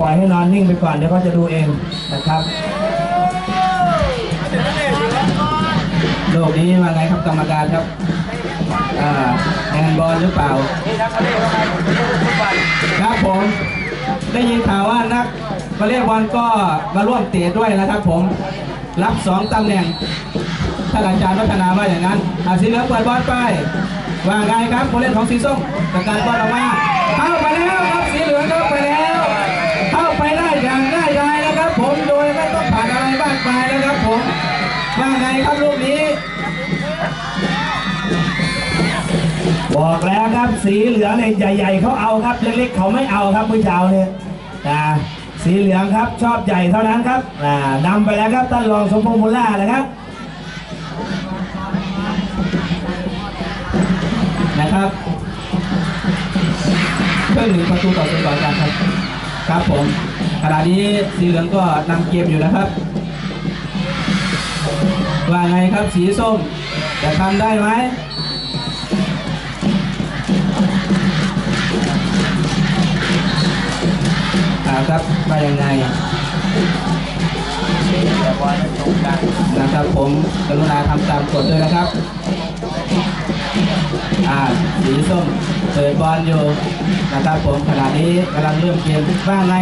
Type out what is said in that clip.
ปล่อยให้นอนนิ่งไปก่อนเดี๋ยวเขาจะดูเองนะครับโลกนี้ว่าไงครับกรรมการครับแฮนบอลหรือเปล่าครับผมได้ยินข่าวว่านักวอลเลย์บอลก็มาร่วมเตะด้วยนะครับผมรับสองตำแหน่งท่านอาจารย์พัฒนาว่าอย่างนั้นอาสีเหลืองเปิดบอลไปว่าไงครับผู้เล่นของสีส้มจากการบอลออกมา มากมายนะครับผมว่าไงครับลูกนี้ บอกแล้วครับสีเหลืองเนี่ยใหญ่ๆเขาเอาครับ เล็กๆเขาไม่เอาครับผู้ชาวเนี่ยนะสีเหลืองครับชอบใหญ่เท่านั้นครับอ่านำไปแล้วครับท่านรองสมพงษ์มูล่านะครับนะครับเพิ่มหนึ่งประตูต่อศูนย์ต่อกันครับครับผมขณะนี้สีเหลืองก็นำเกมอยู่นะครับ ว่าไงครับสีส้ม จะทำได้ไหมครับว่ายังไงนะครับผมกรุณาทำตามกฎด้วยนะครับ อ่าสีส้มเปิดบอลอยู่นะครับผมขณะนี้กำลังเริ่มเกมว่าไง